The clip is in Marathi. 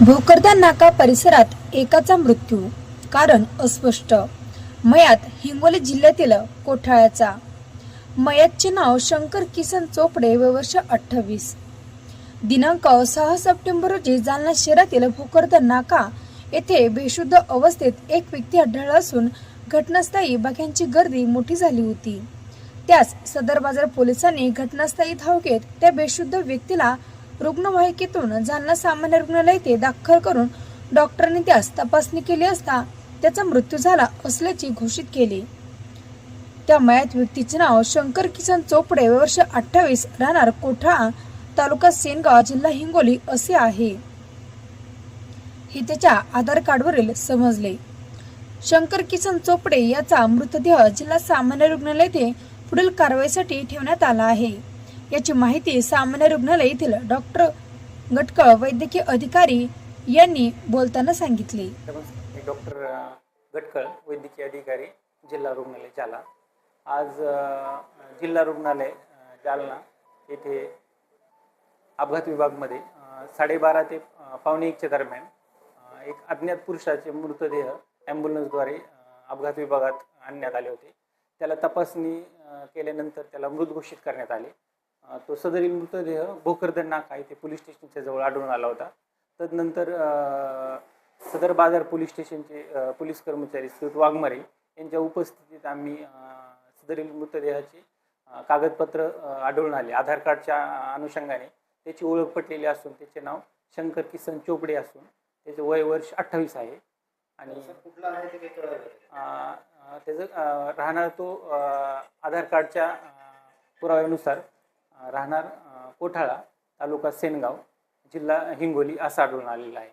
भोकरदा नाका परिसरात एकाचा मृत्यू कारण अस्पष्ट. मयात हिंगोली जिल्ह्यातील कोठाळ्याचा. मयातचे नाव शंकर किसन चोपडे व वर्ष अठ्ठावीस. दिनांक सहा सप्टेंबर रोजी जालना शहरातील भोकरदन नाका येथे बेशुद्ध अवस्थेत एक व्यक्ती आढळला असून घटनास्थळी बाक्यांची गर्दी मोठी झाली होती. त्यास सदर बाजार पोलिसांनी घटनास्थळी धाव घेत त्या बेशुद्ध व्यक्तीला रुग्णवाहिकेतून जालना सामान्य रुग्णालय ते दाखल करून डॉक्टरांनी त्यास तपासणी केली असता त्याचा मृत्यू झाला असल्याचे घोषित केले. त्या मयात व्यक्तीचे नाव शंकर किसन चोपडे वर्ष अठ्ठावीस राहणार कोठा तालुका सेनगाव जिल्हा हिंगोली असे आहे. हे त्याच्या आधार कार्डवरील समजले. शंकर किसन चोपडे याचा मृतदेह जिल्हा सामान्य रुग्णालय येथे पुढील कारवाईसाठी ठेवण्यात आला आहे. याची माहिती सामान्य रुग्णालय येथील डॉक्टर गटकळ वैद्यकीय अधिकारी यांनी बोलताना सांगितली. डॉक्टर गटकळ वैद्यकीय अधिकारी जिल्हा रुग्णालय जालना. आज जिल्हा रुग्णालय जालना येथे अपघात विभागमध्ये साडेबारा ते पावणे एकच्या दरम्यान एक अज्ञात पुरुषाचे मृतदेह ॲम्ब्युलन्सद्वारे अपघात विभागात आणण्यात आले होते. त्याला तपासणी केल्यानंतर त्याला मृत घोषित करण्यात आले. तो सदरील मृतदेह भोकरदन नाका येथे पोलीस स्टेशनच्या जवळ आढळून आला होता. तदनंतर सदर बाजार पोलीस स्टेशनचे पोलीस कर्मचारी सुत वाघमारे यांच्या उपस्थितीत आम्ही सदरील मृतदेहाचे कागदपत्र आढळून आले. आधार कार्डच्या अनुषंगाने त्याची ओळख पटलेली असून त्याचे नाव शंकर किसन चोपडे असून त्याचे वय वर्ष अठ्ठावीस आहे. आणि त्याचं राहणार तो आधार कार्डच्या पुराव्यानुसार राहणार कोठाळा तालुका सेनगाव जिल्हा हिंगोली असा आढळून आलेला आहे.